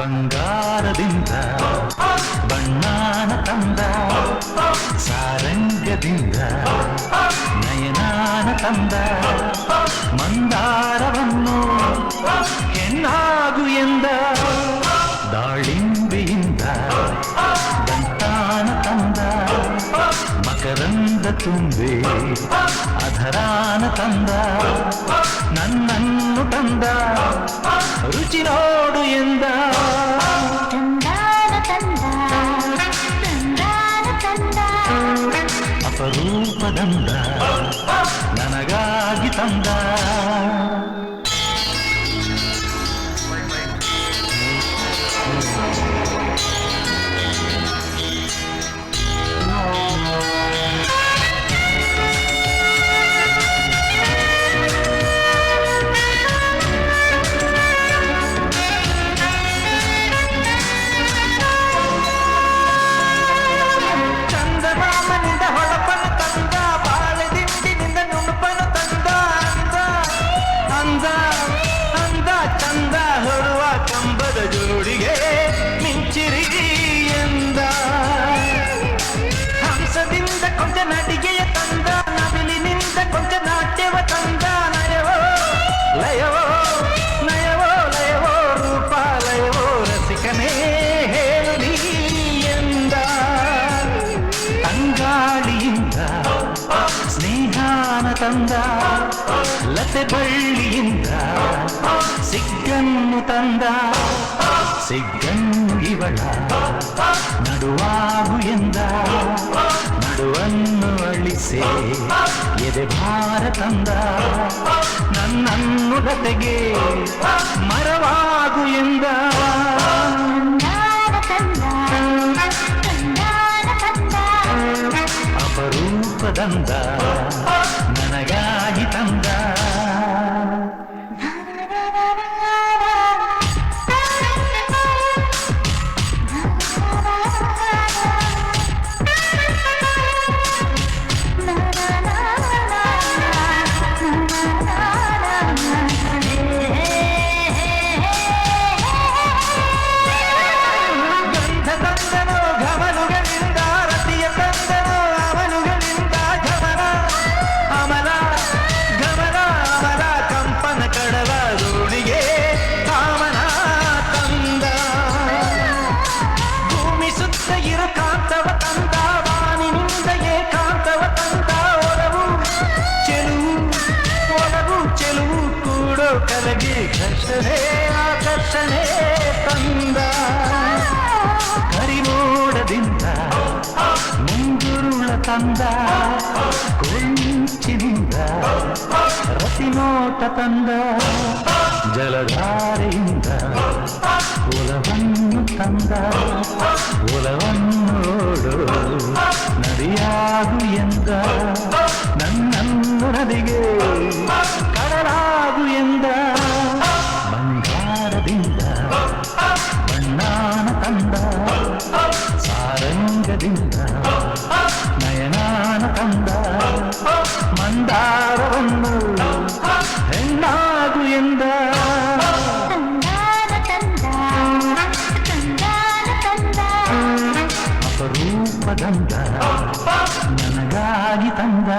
ಬಂಗಾರದಿಂದ ಬಣ್ಣಾನ ತಂದ ಸಾರಂಗದಿಂದ ನಯನಾನ ತಂದ ಮಂದಾರವನ್ನು ಹೆಣ್ಣಾಗು ಎಂದ ದಾಳಿಂಬೆಯಿಂದ ದಂತಾನ ತಂದ ಮಕರಂದ ತುಂಬಿ ಅಧರಾನ ತಂದ ನನ್ನನ್ನು ತಂದ ರುಚಿ ನನಗಾಗಿ ತಂದ ತಂದ ಲತೆ ಬಳ್ಳಿಯಿಂದ ಸಿಗ್ಗನ್ನು ತಂದ ಸಿಗ್ಗನ್ನು ಇವಳ ನಡುವಾಗು ಎಂದ ನಡುವನ್ನು ಅಳಿಸಿ ಎದೆ ಭಾರ ತಂದ ನನ್ನನ್ನು ಲತೆಗೆ ಮರವಾಗು ಎಂದ ಅಪರೂಪದಂದ ಘರ್ಷಣೆ ಆಕರ್ಷಣೆ ತಂದ. ಕರಿಮೋಡದಿಂದ ಮುಂಗುರುಳ ತಂದ. ಕೊಂಚಿನಿಂದ ರತಿನೋಟ ತಂದ. ಜಲಧಾರೆಯಿಂದ ಒಲವನ್ನು ತಂದ. ಒಲವನ್ನೋಡು ನದಿಯಾಗು ಎಂದ. ನನ್ನನ್ನು ನದಿಗೆ ಅಪರೂಪದಂದ ನನಗಾಗಿ ತಂದ